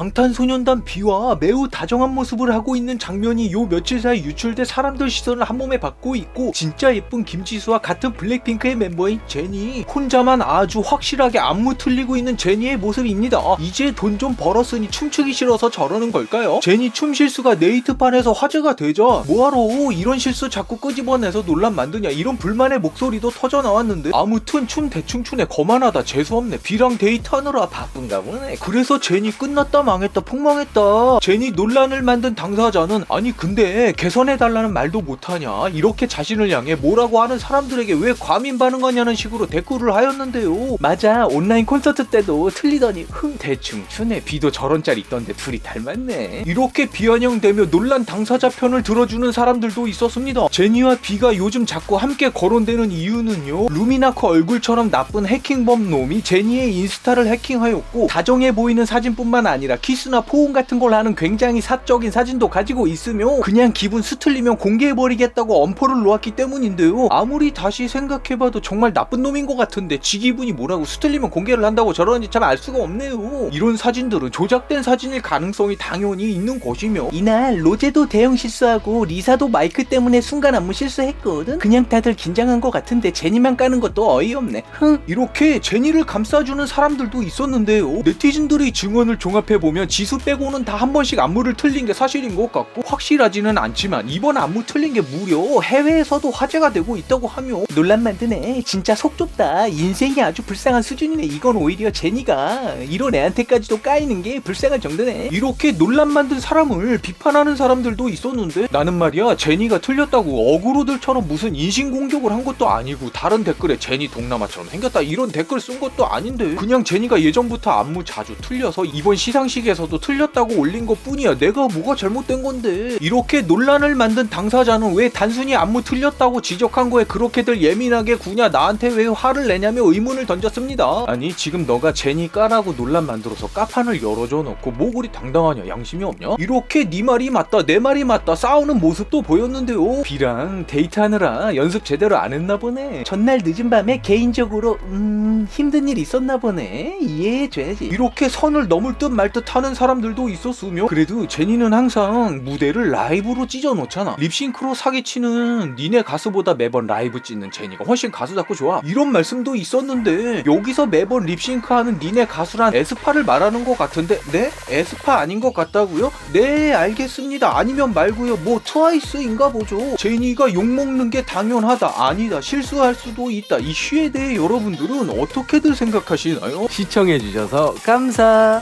방탄소년단 B와 매우 다정한 모습을 하고 있는 장면이 요 며칠 사이 유출돼 사람들 시선을 한 몸에 받고 있고 진짜 예쁜 김지수와 같은 블랙핑크의 멤버인 제니. 혼자만 아주 확실하게 안무 틀리고 있는 제니의 모습입니다. 이제 돈 좀 벌었으니 춤추기 싫어서 저러는 걸까요? 제니 춤 실수가 네이트판에서 화제가 되자 뭐하러 이런 실수 자꾸 끄집어내서 논란 만드냐. 이런 불만의 목소리도 터져 나왔는데. 아무튼 춤 대충 추네. 거만하다. 재수없네. B랑 데이트하느라 바쁜가 보네. 그래서 제니 끝났다 망했다 폭망했다. 제니 논란을 만든 당사자는 아니 근데 개선해달라는 말도 못하냐? 이렇게 자신을 향해 뭐라고 하는 사람들에게 왜 과민 반응하냐는 식으로 댓글을 하였는데요. 맞아. 온라인 콘서트 때도 틀리더니 흥 대충 추네. B도 저런 짤 있던데 둘이 닮았네. 이렇게 비아냥대며 논란 당사자 편을 들어주는 사람들도 있었습니다. 제니와 B가 요즘 자꾸 함께 거론되는 이유는요. 루미나코 얼굴처럼 나쁜 해킹범 놈이 제니의 인스타를 해킹하였고 다정해 보이는 사진뿐만 아니라 키스나 포옹 같은 걸 하는 굉장히 사적인 사진도 가지고 있으며 그냥 기분 수틀리면 공개해버리겠다고 엄포를 놓았기 때문인데요. 아무리 다시 생각해봐도 정말 나쁜 놈인 것 같은데 지 기분이 뭐라고 수틀리면 공개를 한다고 저러는지 참 알 수가 없네요. 이런 사진들은 조작된 사진일 가능성이 당연히 있는 것이며 이날 로제도 대형 실수하고 리사도 마이크 때문에 순간 안무 실수했거든? 그냥 다들 긴장한 것 같은데 제니만 까는 것도 어이없네. 흥. 이렇게 제니를 감싸주는 사람들도 있었는데요. 네티즌들의 증언을 종합해 보면 지수 빼고는 다 한 번씩 안무를 틀린 게 사실인 것 같고 확실하지는 않지만 이번 안무 틀린 게 무려 해외에서도 화제가 되고 있다고 하며 논란 만드네. 진짜 속 좁다. 인생이 아주 불쌍한 수준이네. 이건 오히려 제니가 이런 애한테까지도 까이는 게 불쌍한 정도네. 이렇게 논란 만든 사람을 비판하는 사람들도 있었는데 나는 말이야 제니가 틀렸다고 어그로들처럼 무슨 인신공격을 한 것도 아니고 다른 댓글에 제니 동남아처럼 생겼다 이런 댓글 쓴 것도 아닌데 그냥 제니가 예전부터 안무 자주 틀려서 이번 시상식 에서도 틀렸다고 올린 것 뿐이야. 내가 뭐가 잘못된 건데? 이렇게 논란을 만든 당사자는 왜 단순히 안무 틀렸다고 지적한 거에 그렇게들 예민하게 구냐? 나한테 왜 화를 내냐며 의문을 던졌습니다. 아니 지금 너가 제니 까라고 논란 만들어서 까판을 열어줘 놓고 뭐 그리 당당하냐? 양심이 없냐? 이렇게 네 말이 맞다 내 말이 맞다 싸우는 모습도 보였는데요. B랑 데이트하느라 연습 제대로 안 했나 보네. 전날 늦은 밤에 개인적으로 음 힘든 일 있었나 보네. 이해해줘야지. 이렇게 선을 넘을 듯 말 듯 하는 사람들도 있었으며 그래도 제니는 항상 무대를 라이브로 찢어 놓잖아. 립싱크로 사기치는 니네 가수보다 매번 라이브 찍는 제니가 훨씬 가수답고 좋아. 이런 말씀도 있었는데 여기서 매번 립싱크하는 니네 가수란 에스파를 말하는 것 같은데? 네? 에스파 아닌 것 같다고요? 네 알겠습니다. 아니면 말고요. 뭐 트와이스인가 보죠. 제니가 욕먹는 게 당연하다. 아니다. 실수할 수도 있다. 이 쉬에 대해 여러분들은 어떻게들 생각하시나요? 시청해주셔서 감사.